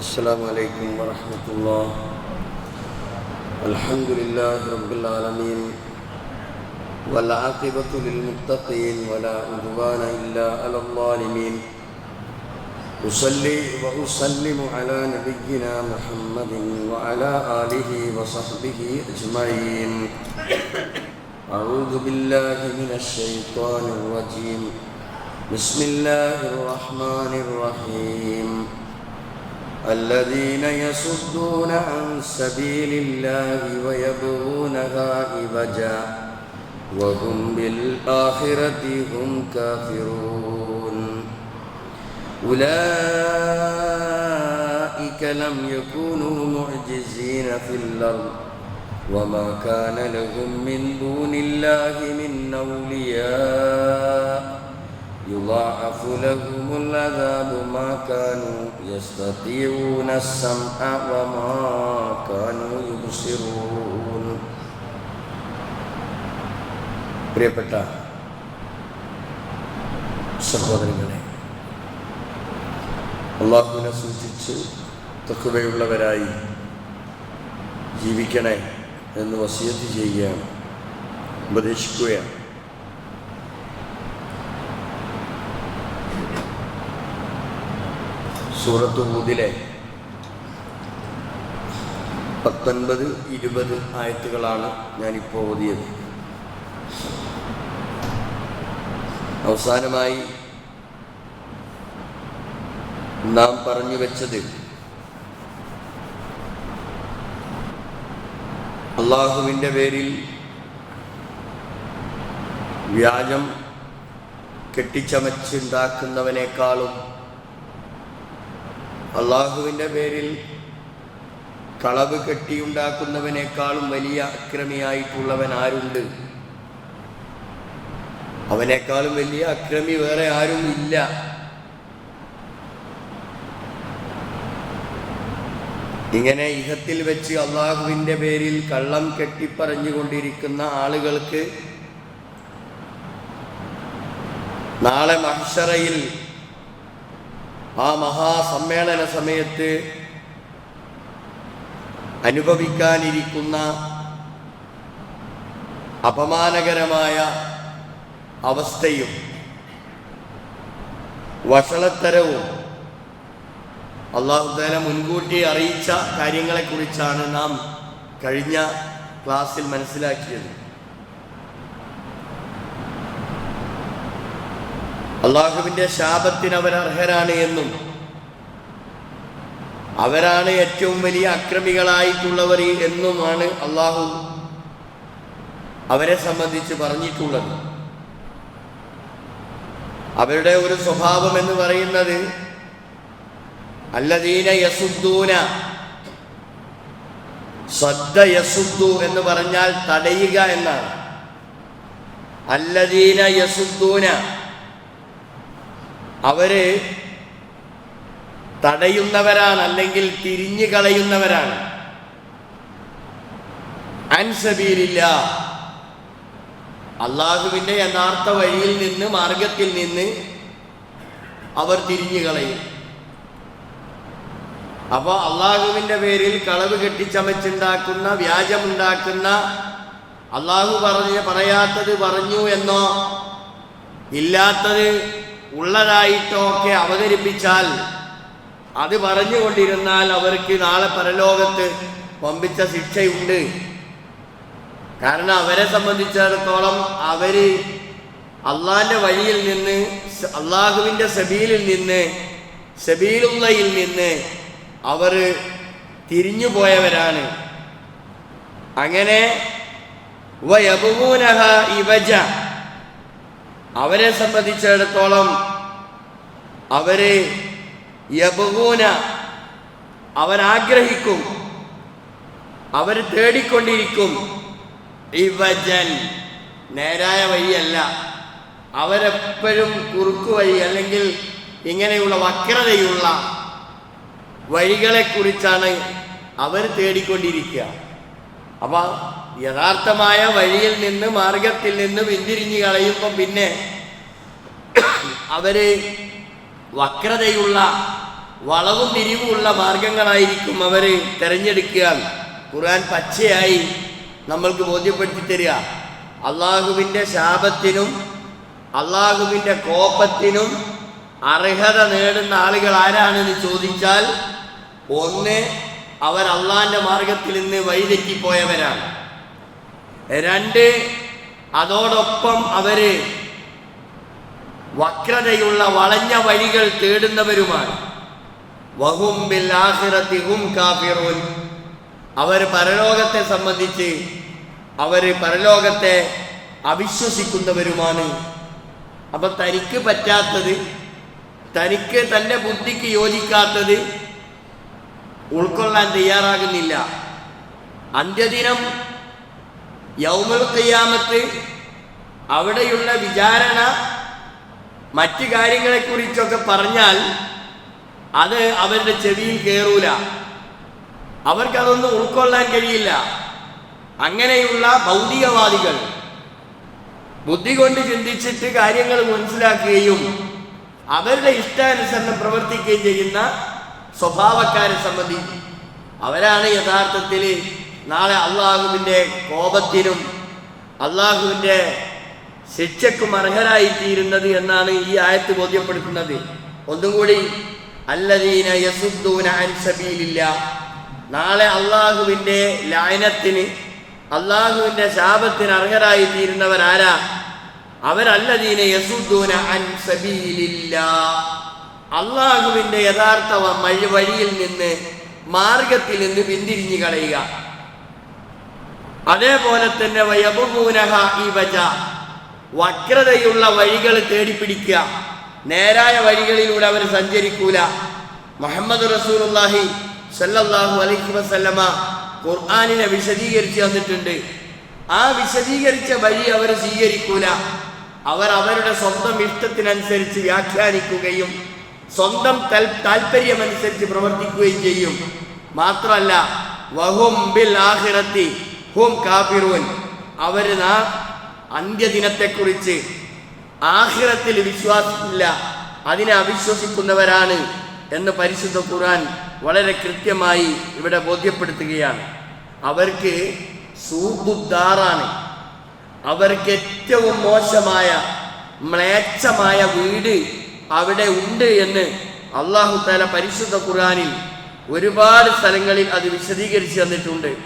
السلام عليكم ورحمة الله. الحمد لله رب العالمين والعاقبة للمتقين ولا عدوان إلا على الظالمين. أصلي وأسلم على نبينا محمد وعلى آله وصحبه أجمعين. أعوذ بالله من الشيطان الرجيم. بسم الله الرحمن الرحيم. الذين يصدون عن سبيل الله ويبغونها عوجا وهم بالآخرة هم كافرون. أولئك لم يكونوا معجزين في الأرض وما كان لهم من دون الله من أولياء. يضاعف لهم العذاب ما كانوا يستطيعون السمع وما كانوا يبصرون പ്രിയപ്പെട്ട സഹോദരങ്ങളെ അള്ളാഹുവിനെ സൂചിച്ച് തക്കുവയുള്ളവരായി ജീവിക്കണേ എന്ന് വസിയത്ത് ചെയ്യുകയാണ് ഉപദേശിക്കുകയാണ് സൂറത്ത് ഹൂദിലെ പത്തൊൻപത് ഇരുപത് ആയത്തുകളാണ് ഞാനിപ്പോൾ ഓതിയത്. അവസാനമായി നാം പറഞ്ഞു വെച്ചത് അള്ളാഹുവിന്റെ പേരിൽ വ്യാജം കെട്ടിച്ചമച്ചുണ്ടാക്കുന്നവനേക്കാളും അള്ളാഹുവിന്റെ പേരിൽ കളവ് കെട്ടിയുണ്ടാക്കുന്നവനേക്കാളും വലിയ അക്രമിയായിട്ടുള്ളവൻ ആരുണ്ട്? അവനേക്കാളും വലിയ അക്രമി വേറെ ആരും ഇല്ല. ഇങ്ങനെ ഇഹത്തിൽ വെച്ച് അള്ളാഹുവിന്റെ പേരിൽ കള്ളം കെട്ടിപ്പറഞ്ഞുകൊണ്ടിരിക്കുന്ന ആളുകൾക്ക് നാളെ മഹ്ഷറയിൽ ആ മഹാസമ്മേളന സമയത്ത് അനുഭവിക്കാനിരിക്കുന്ന അപമാനകരമായ അവസ്ഥയും വഷളത്തരവും അള്ളാഹുദാല മുൻകൂട്ടി അറിയിച്ച കാര്യങ്ങളെക്കുറിച്ചാണ് നാം കഴിഞ്ഞ ക്ലാസ്സിൽ മനസ്സിലാക്കിയത്. അള്ളാഹുവിന്റെ ശാപത്തിന് അവരർഹരാണ് എന്നും അവരാണ് ഏറ്റവും വലിയ അക്രമികളായിട്ടുള്ളവർ എന്നുമാണ് അള്ളാഹു അവരെ സംബന്ധിച്ച് പറഞ്ഞിട്ടുള്ളത്. അവരുടെ ഒരു സ്വഭാവം എന്ന് പറയുന്നത് അല്ലദീന യസുദ്ദൂന സദ്ദ യസുദ്ദു എന്ന് പറഞ്ഞാൽ തടയുക എന്നാണ്. അല്ലദീന യസുദ്ദൂന അവർ തടയുന്നവരാണ് അല്ലെങ്കിൽ തിരിഞ്ഞു കളയുന്നവരാണ്. അൻസബീലില്ല അള്ളാഹുവിന്റെ യഥാർത്ഥ വഴിയിൽ നിന്ന് മാർഗത്തിൽ നിന്ന് അവർ തിരിഞ്ഞു കളയും. അപ്പോൾ അള്ളാഹുവിന്റെ പേരിൽ കളവ് കെട്ടിച്ചമച്ചുണ്ടാക്കുന്ന വ്യാജമുണ്ടാക്കുന്ന അള്ളാഹു പറഞ്ഞ് പറയാത്തത് പറഞ്ഞു എന്നോ ഇല്ലാത്തത് ഉള്ളതായിട്ടോ ഒക്കെ അവതരിപ്പിച്ചാൽ അത് പറഞ്ഞുകൊണ്ടിരുന്നാൽ അവർക്ക് നാളെ പരലോകത്ത് പമ്പിച്ച ശിക്ഷയുണ്ട്. കാരണം അവരെ സംബന്ധിച്ചിടത്തോളം അവർ അള്ളാഹിന്റെ വഴിയിൽ നിന്ന് അള്ളാഹുവിന്റെ സബീലിൽ നിന്ന് സബീലുള്ളയിൽ നിന്ന് അവർ തിരിഞ്ഞു പോയവരാണ്. അങ്ങനെ ഇവജ അവരെ സംബന്ധിച്ചിടത്തോളം അവർ യബൂന അവരാഗ്രഹിക്കും അവർ തേടിക്കൊണ്ടിരിക്കും. ഇവജൻ നേരായ വഴിയല്ല. അവരെപ്പോഴും കുറുക്കു വഴി അല്ലെങ്കിൽ ഇങ്ങനെയുള്ള വക്രതയുള്ള വഴികളെക്കുറിച്ചാണ് അവർ തേടിക്കൊണ്ടിരിക്കുക. അപ്പം യഥാർത്ഥമായ വഴിയിൽ നിന്ന് മാർഗത്തിൽ നിന്ന് പിന്തിരിഞ്ഞ് കളയുമ്പം പിന്നെ അവർ വക്രതയുള്ള വളവും തിരിവുമുള്ള മാർഗങ്ങളായിരിക്കും അവർ തിരഞ്ഞെടുക്കുക ഖുർആൻ പച്ചയായി നമ്മൾക്ക് ബോധ്യപ്പെടുത്തി തരിക. അള്ളാഹുവിന്റെ ശാപത്തിനും അള്ളാഹുവിന്റെ കോപത്തിനും അർഹത നേടുന്ന ആളുകൾ ആരാണെന്ന് ചോദിച്ചാൽ ഒന്ന് അവർ അള്ളാന്റെ മാർഗത്തിൽ നിന്ന് വഴിതെറ്റിപ്പോയവരാണ്. രണ്ട് അതോടൊപ്പം അവർ വക്രതയുള്ള വളഞ്ഞ വഴികൾ തേടുന്നവരുമാണ്. കാഫിറൂൻ. അവർ പരലോകത്തെ സംബന്ധിച്ച് അവർ പരലോകത്തെ അവിശ്വസിക്കുന്നവരുമാണ്. അപ്പൊ തനിക്ക് പറ്റാത്തത് തനിക്ക് തന്റെ ബുദ്ധിക്ക് യോജിക്കാത്തത് ഉൾക്കൊള്ളാൻ തയ്യാറാകുന്നില്ല. അന്ത്യദിനം യൗമൽ കയ്യാമത്ത് അവിടെയുള്ള വിചാരണ മറ്റു കാര്യങ്ങളെക്കുറിച്ചൊക്കെ പറഞ്ഞാൽ അത് അവരുടെ ചെവിയിൽ കയറൂല അവർക്കതൊന്നും ഉൾക്കൊള്ളാൻ കഴിയില്ല. അങ്ങനെയുള്ള ഭൗതികവാദികൾ ബുദ്ധി കൊണ്ട് ചിന്തിച്ചിട്ട് കാര്യങ്ങൾ മനസ്സിലാക്കുകയും അവരുടെ ഇഷ്ടാനുസരണം പ്രവർത്തിക്കുകയും ചെയ്യുന്ന സ്വഭാവക്കാരെ സംബന്ധിച്ച് അവരാണ് യഥാർത്ഥത്തിൽ നാളെ അള്ളാഹുവിന്റെ കോപത്തിനും അള്ളാഹുവിന്റെ ശിക്ഷക്കും അർഹരായിത്തീരുന്നത് എന്നാണ് ഈ ആയത്ത് ബോധ്യപ്പെടുത്തുന്നത്. ഒന്നും കൂടി അല്ലദീന യസുദ്ദൂന അൻസബീലില്ല നാളെ അള്ളാഹുവിന്റെ ലായനത്തിന് അള്ളാഹുവിന്റെ ശാപത്തിന് അർഹരായിത്തീരുന്നവരാരാ? അവരല്ലദീന യസുദ്ദൂന അൻ സബീലില്ല. അള്ളാഹുവിന്റെ യഥാർത്ഥ വഴിയിൽ നിന്ന് മാർഗത്തിൽ നിന്ന് പിന്തിരിഞ്ഞു കളയുക. അതേപോലെ തന്നെ വയബുമൂനഹ ഈ വക്രതയുള്ള വഴികൾ തേടിപ്പിടിക്കുക. നേരായ വഴികളിലൂടെ അവർ സഞ്ചരിക്കൂല. മുഹമ്മദ് റസൂലുള്ളാഹി സല്ലല്ലാഹു അലൈഹി വസല്ലമ ഖുർആാനിനെ വിശദീകരിച്ച് തന്നിട്ടുണ്ട്. ആ വിശദീകരിച്ച വഴി അവർ സ്വീകരിക്കൂല. അവർ അവരുടെ സ്വന്തം ഇഷ്ടത്തിനനുസരിച്ച് വ്യാഖ്യാനിക്കുകയും സ്വന്തം താല്പര്യമനുസരിച്ച് പ്രവർത്തിക്കുകയും ചെയ്യും. മാത്രമല്ല വഹും ബിൽ ആഹിറത്തി ഹും അവർ നാ അന്ത്യദിനത്തെക്കുറിച്ച് ആഹിറത്തിൽ വിശ്വാസമില്ല അതിനെ അവിശ്വസിക്കുന്നവരാണ് എന്ന് പരിശുദ്ധ ഖുർആൻ വളരെ കൃത്യമായി ഇവിടെ ബോധ്യപ്പെടുത്തുകയാണ്. അവർക്ക് സൂബുദ്ദാറാണ് അവർക്ക് ഏറ്റവും മോശമായ മ്ലേച്ഛമായ വീട് അവിടെ ഉണ്ട് എന്ന് അള്ളാഹു താല പരിശുദ്ധ ഖുർആാനിൽ ഒരുപാട് സ്ഥലങ്ങളിൽ അത് വിശദീകരിച്ച് തന്നിട്ടുണ്ട്.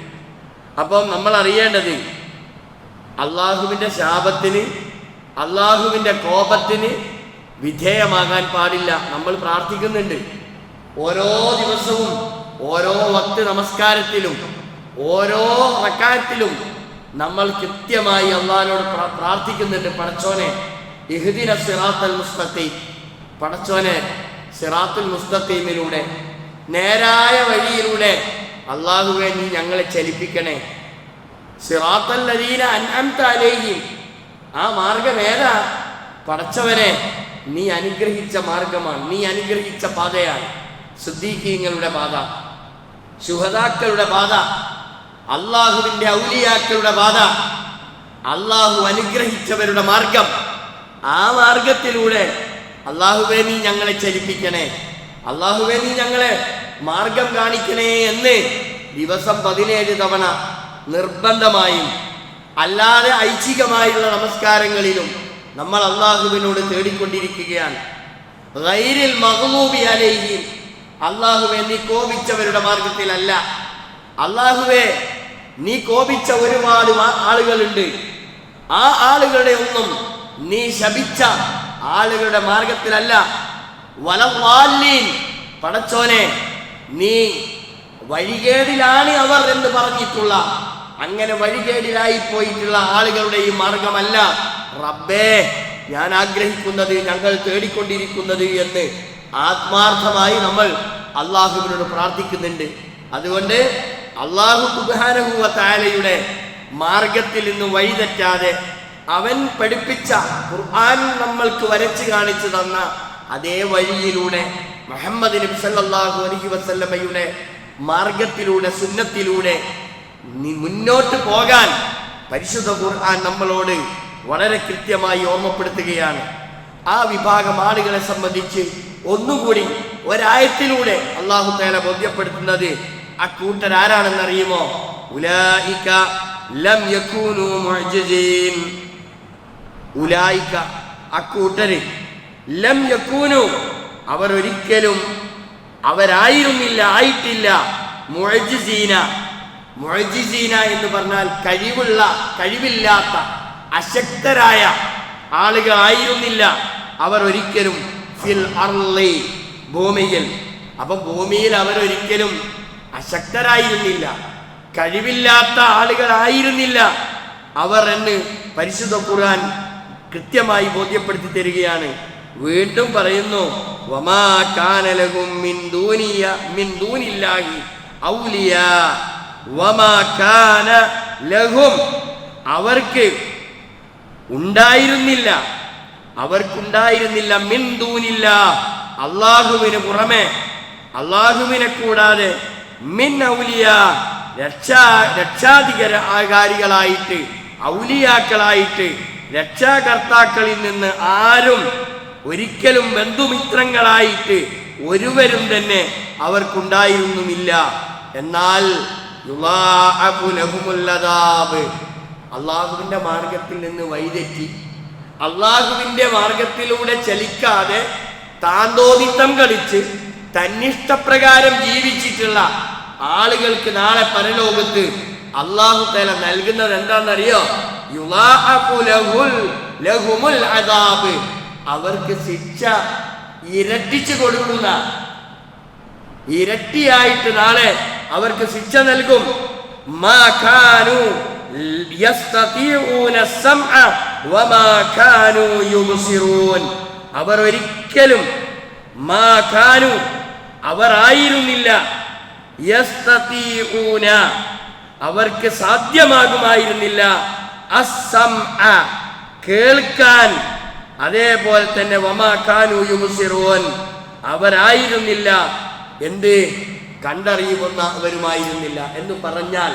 അപ്പം നമ്മൾ അറിയേണ്ടത് അള്ളാഹുവിന്റെ ശാപത്തിന് അള്ളാഹുവിന്റെ കോപത്തിന് വിധേയമാകാൻ പാടില്ല. നമ്മൾ പ്രാർത്ഥിക്കുന്നുണ്ട്. ഓരോ ദിവസവും ഓരോ വക്ത് നമസ്കാരത്തിലും ഓരോ റക്കായത്തിലും നമ്മൾ കൃത്യമായി അള്ളാഹിനോട് പ്രാർത്ഥിക്കുന്നുണ്ട്. പടച്ചോനെ ഇഹ്ദിന മുസ്തഖീം. പടച്ചോനെ സിറാത്തുൽ മുസ്തഖീമിലൂടെ നേരായ വഴിയിലൂടെ അള്ളാഹുവെ നീ ഞങ്ങളെ ചലിപ്പിക്കണേ. സിറാത്തല്ലദീന അൻഅംത അലൈഹി. ആ മാർഗം ഏതാ? പടച്ചവനെ നീ അനുഗ്രഹിച്ച മാർഗമാണ് നീ അനുഗ്രഹിച്ച പാതയാണ്. സിദ്ദീഖീങ്ങളുടെ പാത ശുഹദാക്കളുടെ പാത അള്ളാഹുവിന്റെ ഔലിയാക്കളുടെ പാത അള്ളാഹു അനുഗ്രഹിച്ചവരുടെ മാർഗം. ആ മാർഗത്തിലൂടെ അള്ളാഹുവേ നീ ഞങ്ങളെ ചലിപ്പിക്കണേ. അള്ളാഹുവേ നീ ഞങ്ങളെ മാർഗം കാണിക്കണേ എന്ന് ദിവസം പതിനേഴ് തവണ നിർബന്ധമായും അല്ലാതെ ഐച്ഛികമായുള്ള നമസ്കാരങ്ങളിലും നമ്മൾ അള്ളാഹുവിനോട് തേടിക്കൊണ്ടിരിക്കുകയാണ്. ഗൈരിൽ മഹ്ലൂബി അലൈഹിം അള്ളാഹുവെ നീ കോപിച്ചവരുടെ മാർഗത്തിലല്ല. അള്ളാഹുവെ നീ കോപിച്ച ഒരുപാട് ആളുകളുണ്ട്. ആ ആളുകളുടെ ഒന്നും നീ ശപിച്ച ആളുകളുടെ മാർഗത്തിലല്ല. വലവാലീൻ പടച്ചോനെ നീ വഴികേടിലാണ് അവർ എന്ന് പറഞ്ഞിട്ടുള്ള അങ്ങനെ വഴികേടിലായി പോയിട്ടുള്ള ആളുകളുടെ ഈ മാർഗമല്ല. റബ്ബേ ഞാൻ ആഗ്രഹിക്കുന്നത് ഞങ്ങൾ തേടിക്കൊണ്ടിരിക്കുന്നത് എന്ന് ആത്മാർത്ഥമായി നമ്മൾ അള്ളാഹുവിനോട് പ്രാർത്ഥിക്കുന്നുണ്ട്. അതുകൊണ്ട് അള്ളാഹു സുബ്ഹാനഹു താലയുടെ മാർഗത്തിൽ നിന്ന് വഴിതെറ്റാതെ അവൻ പഠിപ്പിച്ച ഖുർആൻ നമ്മൾക്ക് വരച്ചു കാണിച്ചു തന്ന അതേ വഴിയിലൂടെ മുഹമ്മദ് നബി സല്ലല്ലാഹു അലൈഹി വസല്ലമയുടെ മാർഗത്തിലൂടെ സുന്നത്തിലൂടെ മുന്നോട്ട് പോകാൻ പരിശുദ്ധ ഖുർആൻ നമ്മളോട് വളരെ കൃത്യമായി ഓർമ്മപ്പെടുത്തുകയാണ്. ആ വിഭാഗം ആളുകളെ സംബന്ധിച്ച് ഒന്നുകൂടി ഒരായത്തിലൂടെ അള്ളാഹു തേല ബോധ്യപ്പെടുത്തുന്നത് ആ കൂട്ടർ അറിയുമോ? ഉലായിക ലം ഉലായിക്ക അക്കൂട്ടര് ലം യക്കൂനു അവർ ഒരിക്കലും അവരായിരുന്നില്ല ആയിട്ടില്ല. മുഴജിസീന മുഴജിസീന എന്ന് പറഞ്ഞാൽ കഴിവുള്ള കഴിവില്ലാത്ത അശക്തരായ ആളുകൾ ആയിരുന്നില്ല. അവർ ഒരിക്കലും ഫിൽ അർളി ഭൂമിയിൽ. അപ്പൊ ഭൂമിയിൽ അവരൊരിക്കലും അശക്തരായിരുന്നില്ല കഴിവില്ലാത്ത ആളുകളായിരുന്നില്ല അവർ എന്ന് പരിശുദ്ധ ഖുർആൻ കൃത്യമായി ബോധ്യപ്പെടുത്തി തരികയാണ്. വീണ്ടും പറയുന്നു അവർക്ക് ഉണ്ടായിരുന്നില്ല അവർക്കുണ്ടായിരുന്നില്ല മിൻ ദൂനില്ല അള്ളാഹുവിന് പുറമെ അള്ളാഹുവിനെ കൂടാതെ മിൻ ഔലിയ രക്ഷാ രക്ഷാധികാരികളായിട്ട് ഔലിയാക്കളായിട്ട് രക്ഷാകർത്താക്കളിൽ നിന്ന് ആരും ഒരിക്കലും ബന്ധുമിത്രങ്ങളായിട്ട് ഒരുവരും തന്നെ അവർക്കുണ്ടായിരുന്നുമില്ല എന്നാൽ. അള്ളാഹുവിന്റെ മാർഗത്തിൽ നിന്ന് വൈതെറ്റി അള്ളാഹുവിന്റെ മാർഗത്തിലൂടെ ചലിക്കാതെ താന്തോദിത്തം കളിച്ച് തന്നിഷ്ടപ്രകാരം ജീവിച്ചിട്ടുള്ള ആളുകൾക്ക് നാളെ പരലോകത്ത് അള്ളാഹു തല നൽകുന്നത് എന്താണെന്നറിയോ? അദാബ്. അവർക്ക് ശിക്ഷ ഇരട്ടിച്ചു കൊടുക്കുന്ന ഇരട്ടിയായിട്ട് നാളെ അവർക്ക് ശിക്ഷ നൽകും. അവർ ഒരിക്കലും അവർ ആയിരുന്നില്ല. അവർക്ക് സാധ്യമാകുമായിരുന്നില്ല. അസ്സംഅ കേൾക്കാൻ. അതേപോലെ തന്നെ അവരായിരുന്നില്ല. എന്ത്? കണ്ടറിയുന്നവരുമായിരുന്നില്ല എന്ന് പറഞ്ഞാൽ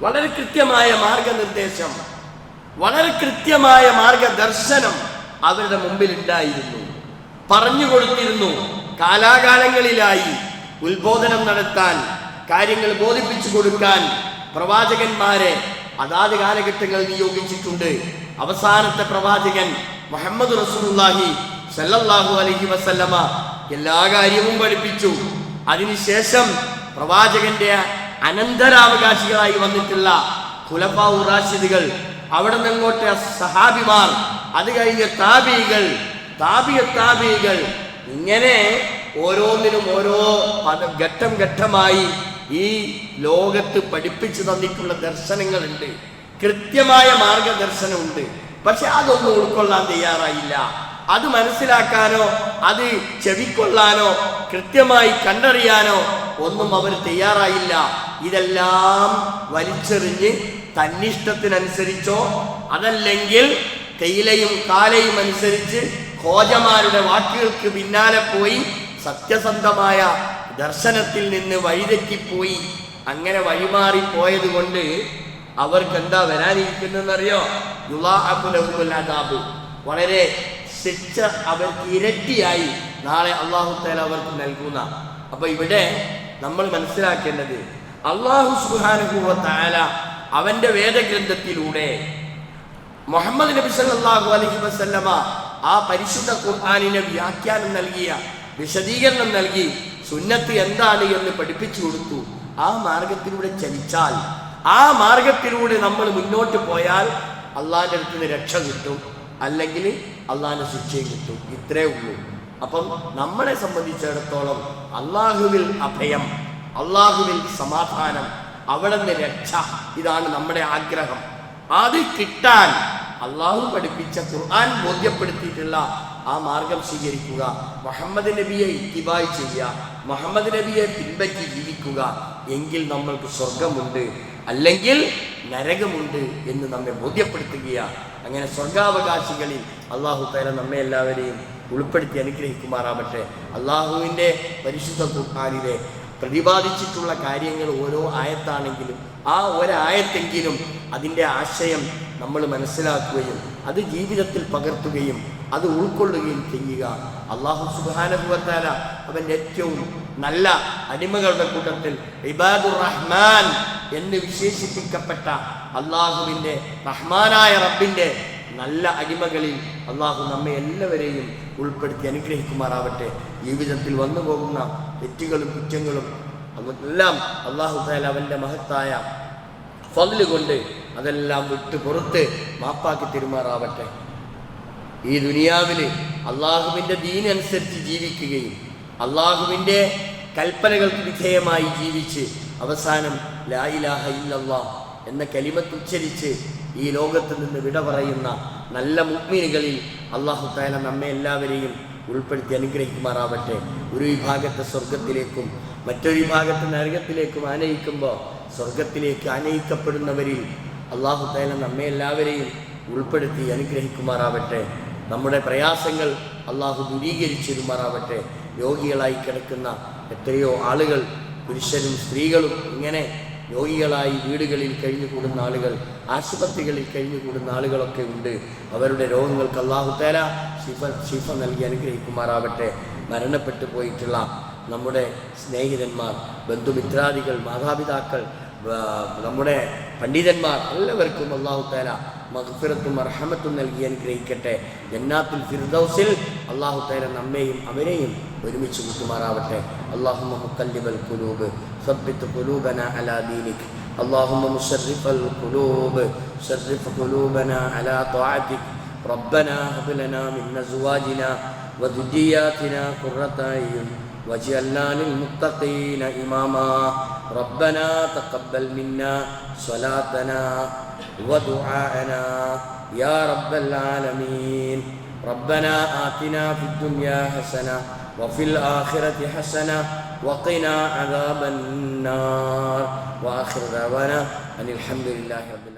വളരെ കൃത്യമായ മാർഗനിർദ്ദേശം വളരെ കൃത്യമായ മാർഗദർശനം അവരുടെ മുമ്പിൽ ഉണ്ടായിരുന്നു പറഞ്ഞു കൊടുത്തിരുന്നു കാലാകാലങ്ങളിലായി ഉത്ബോധനം നടത്താൻ കാര്യങ്ങൾ ബോധിപ്പിച്ചു കൊടുക്കാൻ പ്രവാചകന്മാരെ അതാത് കാലഘട്ടങ്ങളിൽ നിയോഗിച്ചിട്ടുണ്ട്. അവസാനത്തെ പ്രവാചകൻ മുഹമ്മദ് റസൂലുള്ളാഹി സല്ലല്ലാഹു അലൈഹി വസല്ലമ എല്ലാ കാര്യവും പഠിപ്പിച്ചു. അതിനുശേഷം പ്രവാചകന്റെ അനന്തരാവകാശികളായി വന്നിട്ടുള്ള ഖുലഫാഉ റാഷിദുകൾ അവിടെ നിന്നങ്ങോട്ട് സഹാബിമാർ അത് കഴിഞ്ഞ താബികൾ താപിയ താപികൾ ഇങ്ങനെ ഓരോന്നിനും ഓരോ ഘട്ടം ഘട്ടമായി ഈ ലോകത്ത് പഠിപ്പിച്ചു തന്നിട്ടുള്ള ദർശനങ്ങളുണ്ട്. കൃത്യമായ മാർഗദർശനമുണ്ട്. പക്ഷെ അതൊന്നും ഉൾക്കൊള്ളാൻ തയ്യാറായില്ല. അത് മനസ്സിലാക്കാനോ അത് ചെവിക്കൊള്ളാനോ കൃത്യമായി കണ്ടറിയാനോ ഒന്നും അവർ തയ്യാറായില്ല. ഇതെല്ലാം വലിച്ചെറിഞ്ഞ് തന്നിഷ്ടത്തിനനുസരിച്ചോ അതല്ലെങ്കിൽ തേയിലയും കാലയും അനുസരിച്ച് കോജമാരുടെ വാക്കുകൾക്ക് പിന്നാലെ പോയി സത്യസന്ധമായ ദർശനത്തിൽ നിന്ന് വഴിതെറ്റിപ്പോയി. അങ്ങനെ വഴിമാറി പോയത് കൊണ്ട് അവർക്ക് എന്താ വരാനിരിക്കുന്നറിയോ യുലാഅബുലഹുൽ വളരെ ശിക്ഷ അവർക്ക് ഇരട്ടിയായി. നാളെ അള്ളാഹു തആല അവർക്ക് നൽകുന്ന. അപ്പൊ ഇവിടെ നമ്മൾ മനസ്സിലാക്കേണ്ടത് അള്ളാഹു സുബ്ഹാനഹു വ തആല അവന്റെ വേദഗ്രന്ഥത്തിലൂടെ മുഹമ്മദ് നബി സല്ലാഹു അലഹി വസല്ലമ ആ പരിശുദ്ധ ഖുർആനിനെ വ്യാഖ്യാനം നൽകിയ വിശദീകരണം നൽകി സുന്നത്ത് എന്താണ് എന്ന് പഠിപ്പിച്ചു കൊടുത്തു. ആ മാർഗത്തിലൂടെ ചലിച്ചാൽ ആ മാർഗത്തിലൂടെ നമ്മൾ മുന്നോട്ട് പോയാൽ അള്ളാഹിന്റെ അടുത്ത് നിന്ന് രക്ഷ കിട്ടും അല്ലെങ്കിൽ അള്ളാഹിന്റെ ശിക്ഷയും കിട്ടും. ഇത്രേ ഉള്ളൂ. അപ്പം നമ്മളെ സംബന്ധിച്ചിടത്തോളം അള്ളാഹുവിൽ അഭയം അള്ളാഹുവിൽ സമാധാനം അവിടെ നിന്ന് രക്ഷ ഇതാണ് നമ്മുടെ ആഗ്രഹം. അത് കിട്ടാൻ അള്ളാഹു പഠിപ്പിച്ച ഖുർആൻ ബോധ്യപ്പെടുത്തിയിട്ടുള്ള ആ മാർഗം സ്വീകരിക്കുക. മുഹമ്മദ് നബിയെ ഇത്തിബായ് ചെയ്യുക. മുഹമ്മദ് നബിയെ പിൻപറ്റി ജീവിക്കുക. എങ്കിൽ നമ്മൾക്ക് സ്വർഗമുണ്ട് അല്ലെങ്കിൽ നരകമുണ്ട് എന്ന് നമ്മെ ബോധ്യപ്പെടുത്തുകയാണ് അങ്ങനെ സ്വർഗാവകാശികളിൽ അള്ളാഹു തല നമ്മെ എല്ലാവരെയും ഉൾപ്പെടുത്തി അനുഗ്രഹിക്കുമാറാവട്ടെ. അള്ളാഹുവിന്റെ പരിശുദ്ധ ഖുർഹാനിലെ പ്രതിപാദിച്ചിട്ടുള്ള കാര്യങ്ങൾ ഓരോ ആയത്താണെങ്കിലും ആ ഒരായത്തെങ്കിലും അതിന്റെ ആശയം നമ്മൾ മനസ്സിലാക്കുകയും അത് ജീവിതത്തിൽ പകർത്തുകയും അത് ഉൾക്കൊള്ളുകയും ചെയ്യുക. അള്ളാഹു സുബാനുഭവത്താല അവന്റെ ഏറ്റവും നല്ല അടിമകളുടെ കൂട്ടത്തിൽ ഇബാദുർ റഹ്മാൻ എന്ന് വിശേഷിപ്പിക്കപ്പെട്ട അള്ളാഹുവിന്റെ റഹ്മാനായ റബ്ബിന്റെ നല്ല അടിമകളിൽ അള്ളാഹു നമ്മെ എല്ലാവരെയും ഉൾപ്പെടുത്തി അനുഗ്രഹിക്കുമാറാവട്ടെ. ജീവിതത്തിൽ വന്നു പോകുന്ന തെറ്റുകളും കുറ്റങ്ങളും അതെല്ലാം അള്ളാഹു താല അവന്റെ മഹത്തായ ഫضൽ കൊണ്ട് അതെല്ലാം വിട്ട് പുറത്ത് മാപ്പാക്കി തിരുമാറാവട്ടെ. ഈ ദുനിയാവിൽ അള്ളാഹുവിന്റെ ദീനനുസരിച്ച് ജീവിക്കുകയും അള്ളാഹുവിന്റെ കൽപ്പനകൾക്ക് വിധേയമായി ജീവിച്ച് അവസാനം ലാ ഇലാഹ ഇല്ലല്ലാ എന്ന കലിമത്ത് ഉച്ചരിച്ച് ഈ ലോകത്ത് നിന്ന് വിട പറയുന്ന നല്ല മുഗ്മീനുകളിൽ അള്ളാഹു താല നമ്മെ എല്ലാവരെയും ഉൾപ്പെടുത്തി അനുഗ്രഹിക്കുമാറാവട്ടെ. ഒരു വിഭാഗത്തെ സ്വർഗത്തിലേക്കും മറ്റൊരു വിഭാഗത്തെ നരകത്തിലേക്കും ആനയിക്കുമ്പോൾ സ്വർഗത്തിലേക്ക് ആനയിക്കപ്പെടുന്നവരിൽ അള്ളാഹു തേല നമ്മെ എല്ലാവരെയും ഉൾപ്പെടുത്തി അനുഗ്രഹിക്കുമാറാവട്ടെ. നമ്മുടെ പ്രയാസങ്ങൾ അള്ളാഹു ദൂരീകരിച്ചിരുമാറാവട്ടെ. യോഗികളായി കിടക്കുന്ന എത്രയോ ആളുകൾ പുരുഷരും സ്ത്രീകളും ഇങ്ങനെ യോഗികളായി വീടുകളിൽ കഴിഞ്ഞു കൂടുന്ന ആളുകൾ ആശുപത്രികളിൽ കഴിഞ്ഞു കൂടുന്ന ആളുകളൊക്കെ ഉണ്ട്. അവരുടെ രോഗങ്ങൾക്ക് അള്ളാഹു തേല ശിഫ ശിഫ നൽകി അനുഗ്രഹിക്കുമാറാവട്ടെ. മരണപ്പെട്ടു പോയിട്ടുള്ള നമ്മുടെ സ്നേഹിതന്മാർ ബന്ധുമിത്രാദികൾ മാതാപിതാക്കൾ നമ്മുടെ പണ്ഡിതന്മാർ എല്ലാവർക്കും അള്ളാഹു താല മഹഫിറത്തും അർഹമത്തും നൽകി അനുഗ്രഹിക്കട്ടെ ജന്നാത്തുൽ ഫിർദൗസിൽ അള്ളാഹു താല നമ്മെയും അവരെയും ഒരുമിച്ച് കൂട്ടുമാറാവട്ടെ അള്ളാഹുമ്മ മുക്കല്ലിബൽ ഖുലൂബ് ثبت قلوبنا على دينك اللهم مشرف القلوب شرف قلوبنا على طاعتك ربنا هب لنا من ازواجنا وذرياتنا قرة اعين واجعلنا للمتقين إماما ربنا تقبل منا صلاتنا ودعاءنا يا رب العالمين. ربنا آتنا في الدنيا حسنة وفي الآخرة حسنة وقنا عذاب النار. وآخر دعوانا أن الحمد لله رب العالمين.